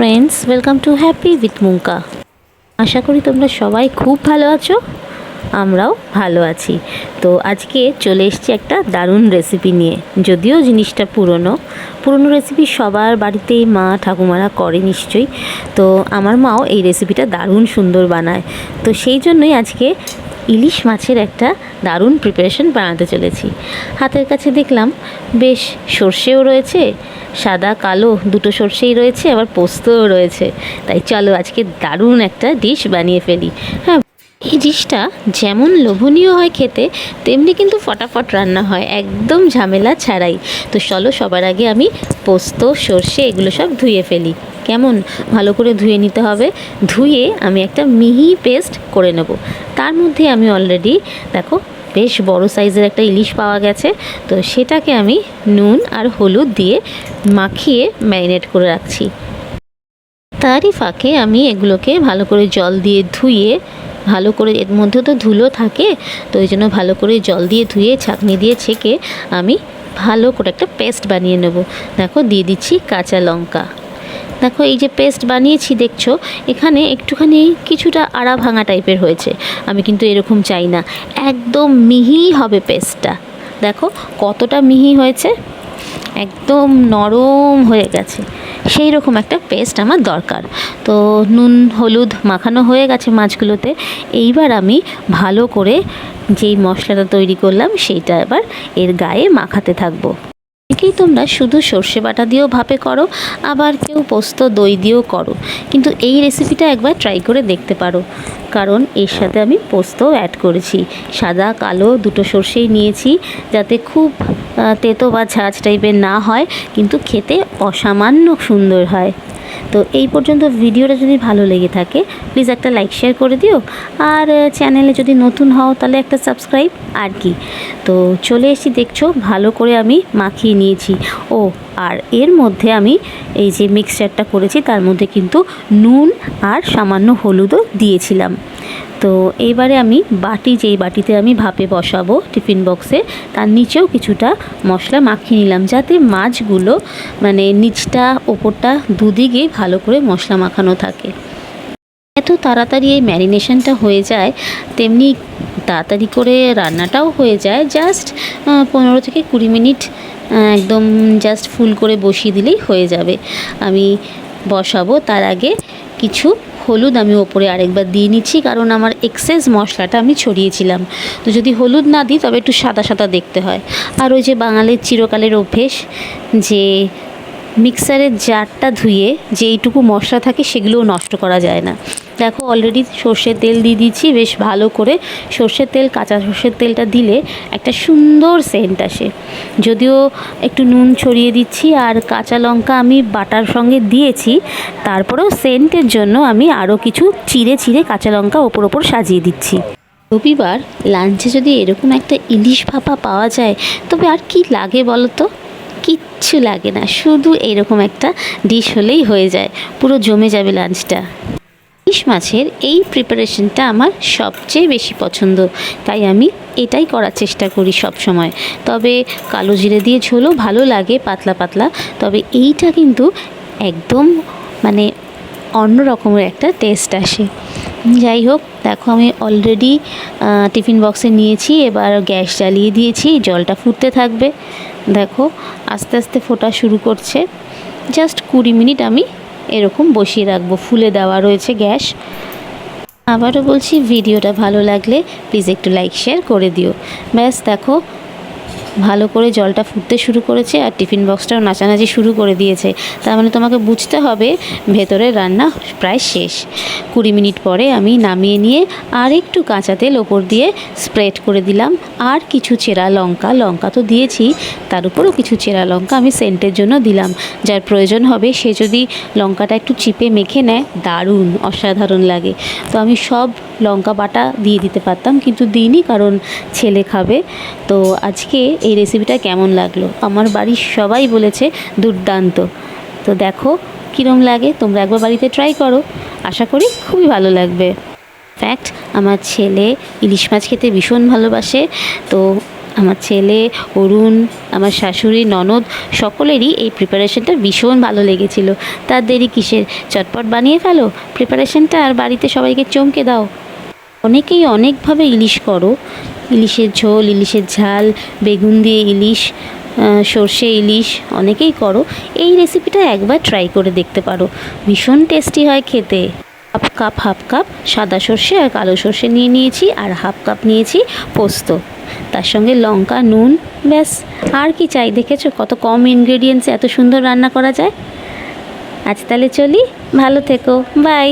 Friends welcome to happy with Munka আশা করি তোমরা সবাই খুব ভালো আছো, আমরাও ভালো আছি। তো আজকে চলে এসছি একটা দারুণ রেসিপি নিয়ে। যদিও জিনিসটা পুরনো পুরনো রেসিপি সবার বাড়িতেই মা ঠাকুমারা করে নিশ্চয়ই। তো আমার মাও এই রেসিপিটা দারুণ সুন্দর বানায়। তো সেই জন্যই আজকে ইলিশ মাছের একটা দারুণ প্রিপারেশন বানাতে চলেছি। হাতের কাছে দেখলাম বেশ সর্ষেও রয়েছে, সাদা, কালো দুটো সর্ষেই রয়েছে, আবার পোস্তও রয়েছে। তাই চলো আজকে দারুণ একটা ডিশ বানিয়ে ফেলি। হ্যাঁ এই ডিশটা যেমন লোভনীয় হয় খেতে, তেমনি কিন্তু ফটাফট রান্না হয়, একদম ঝামেলা ছাড়াই। তো চলো সবার আগে আমি পোস্ত, সর্ষে এগুলো সব ধুয়ে ফেলি। কেমন? ভালো করে ধুয়ে নিতে হবে। ধুয়ে আমি একটা মিহি পেস্ট করে নেব। তার মধ্যে আমি অলরেডি দেখো, বেশ বড় সাইজের একটা ইলিশ পাওয়া গেছে। তো সেটাকে আমি নুন আর হলুদ দিয়ে মাখিয়ে ম্যারিনেট করে রাখছি। তারই ফাঁকে আমি এগুলোকে ভালো করে জল দিয়ে ধুয়ে ভালো করে এর মধ্যে তো ধুলো থাকে, তো ওই জন্য ভালো করে জল দিয়ে ধুয়ে, ছাঁকনি দিয়ে ছেঁকে আমি ভালো করে একটা পেস্ট বানিয়ে নেব। দেখো, দিয়ে দিচ্ছি কাঁচা লঙ্কা। দেখো, এই যে পেস্ট বানিয়েছি, দেখছ? এখানে একটুখানি কিছুটা আড়া ভাঙা টাইপের হয়েছে। আমি কিন্তু এরকম চাই না। একদম মিহি হবে পেস্টটা। দেখো, কতটা মিহি হয়েছে? একদম নরম হয়ে গেছে। সেই রকম একটা পেস্ট আমার দরকার। তো নুন, হলুদ মাখানো হয়ে গেছে মাছগুলোতে। এইবার আমি ভালো করে যেই মশলাটা তৈরি করলাম, সেইটা এবার এর গায়ে মাখাতে থাকব। অনেকেই তোমরা শুধু সর্ষে বাটা দিয়েও ভাপে করো, আবার কেউ পোস্ত, দই দিয়েও করো। কিন্তু এই রেসিপিটা একবার ট্রাই করে দেখতে পারো। কারণ এর সাথে আমি পোস্ত অ্যাড করেছি। সাদা, কালো দুটো সর্ষেই নিয়েছি যাতে খুব তেতো বা ঝাঁজ টাইপের না হয়, কিন্তু খেতে অসামান্য সুন্দর হয়। তো এই পর্যন্ত ভিডিওটা যদি ভালো লেগে থাকে প্লিজ একটা লাইক শেয়ার করে দিও। আর চ্যানেলে যদি নতুন হও, তাহলে একটা সাবস্ক্রাইব আর কি। তো চলে এসেছি, দেখছ, ভালো করে আমি মাখিয়ে নিয়েছি। ও, আর এর মধ্যে আমি এই যে মিক্সচারটা করেছি, তার মধ্যে কিন্তু নুন আর সামান্য হলুদও দিয়েছিলাম। তো এইবারে আমি বাটি, যেই বাটিতে আমি ভাপে বসাবো টিফিন বক্সে, তার নিচেও কিছুটা মশলা মাখিয়ে নিলাম যাতে মাছগুলো মানে নিচটা, ওপরটা দুদিকেই ভালো করে মশলা মাখানো থাকে। এত তাড়াতাড়ি এই ম্যারিনেশনটা হয়ে যায়, তেমনি তাড়াতাড়ি করে রান্নাটাও হয়ে যায়, জাস্ট পনেরো থেকে কুড়ি মিনিট একদম জাস্ট ফুল করে বসিয়ে দিলেই হয়ে যাবে। আমি বসাবো, তার আগে কিছু হলুদ আমি ওপরে আরেকবার দিয়ে নিচ্ছি, কারণ আমার এক্সেস মশলাটা আমি ছড়িয়েছিলাম। তো যদি হলুদ না দিই, তবে একটু সাদা সাদা দেখতে হয়। আর ওই যে বাঙালির চিরকালের অভ্যেস, যে মিক্সারের জারটা ধুয়ে যেইটুকু মশলা থাকে সেগুলোও নষ্ট করা যায় না। দেখো অলরেডি সর্ষের তেল দিয়ে দিচ্ছি বেশ ভালো করে সর্ষের তেল, কাঁচা সর্ষের তেলটা দিলে একটা সুন্দর সেন্ট আসে। যদিও একটু নুন ছড়িয়ে দিচ্ছি আর কাঁচা লঙ্কা আমি বাটার সঙ্গে দিয়েছি, তারপরেও সেন্টের জন্য আমি আরও কিছু চিড়ে চিড়ে কাঁচা লঙ্কা ওপর ওপর সাজিয়ে দিচ্ছি। রবিবার লাঞ্চে যদি এরকম একটা ইলিশ ভাপা পাওয়া যায়, তবে আর কি লাগে বলো তো কিচ্ছু লাগে না, শুধু এরকম একটা ডিশ হলেই হয়ে যায়, পুরো জমে যাবে লাঞ্চটা ইলিশ মাছের এই প্রিপারেশনটা আমার সবচেয়ে বেশি পছন্দ, তাই আমি এটাই করার চেষ্টা করি সব সময় তবে কালো জিরে দিয়ে ঝোলও ভালো লাগে পাতলা পাতলা, তবে এইটা কিন্তু একদম মানে অন্য রকমের একটা টেস্ট আসে। যাই হোক, দেখো আমি অলরেডি টিফিন বক্সে নিয়েছি, এবার গ্যাস জ্বালিয়ে দিয়েছি, জলটা ফুটতে থাকবে। দেখো, আস্তে আস্তে ফোটা শুরু করছে। জাস্ট কুড়ি মিনিট আমি এরকম বসিয়ে রাখব, ফুলে দেওয়া রয়েছে গ্যাস। আবারও বলছি, ভিডিওটা ভালো লাগলে প্লিজ একটু লাইক শেয়ার করে দিও। ব্যাস, দেখো ভালো করে জলটা ফুটতে শুরু করেছে আর টিফিন বক্সটাও নাচানাচি শুরু করে দিয়েছে। তার মানে তোমাকে বুঝতে হবে ভেতরে রান্না প্রায় শেষ। কুড়ি মিনিট পরে আমি নামিয়ে নিয়ে আর একটু কাঁচা তেল ওপর দিয়ে স্প্রেড করে দিলাম। আর কিছু চেরা লঙ্কা লঙ্কা তো দিয়েছি, তার উপরও কিছু চেরা লঙ্কা আমি সেন্টের জন্য দিলাম। যার প্রয়োজন হবে সে যদি লঙ্কাটা একটু চিপে মেখে নেয়, দারুণ, অসাধারণ লাগে। তো আমি সব লঙ্কা বাটা দিয়ে দিতে পারতাম, কিন্তু দিইনি কারণ ছেলে খাবে। তো আজকে এই রেসিপিটা কেমন লাগল? আমার বাড়ির সবাই বলেছে দুর্দান্ত। তো দেখো কীরম লাগে, তোমরা একবার বাড়িতে ট্রাই করো। আশা করি খুবই ভালো লাগবে। ফ্যাক্ট আমার ছেলে ইলিশ মাছ খেতে ভীষণ ভালোবাসে। তো আমার ছেলে, অরুণ, আমার শাশুড়ি, ননদ সকলেরই এই প্রিপারেশনটা ভীষণ ভালো লেগেছিল। তার দেরি কিসের? চটপট বানিয়ে ফেলো। প্রিপারেশনটা আর বাড়িতে সবাইকে চমকে দাও। অনেকেই অনেকভাবে ইলিশ করো। ইলিশের ঝোল, ইলিশের ঝাল, বেগুন দিয়ে ইলিশ সর্ষে ইলিশ, অনেকেই করো। এই রেসিপিটা একবার ট্রাই করে দেখতে পারো। ভীষণ টেস্টি হয় খেতে। হাফ কাপ হাফ কাপ সাদা সর্ষে আর কালো সর্ষে নিয়ে নিয়েছি আর হাফ কাপ নিয়েছি পোস্ত। তার সঙ্গে লঙ্কা, নুন, ব্যাস। আর কি চাই দেখেছ? কত কম ইনগ্রেডিয়েন্টসে এত সুন্দর রান্না করা যায়? আজ তাহলে চলি। ভালো থেকো। বাই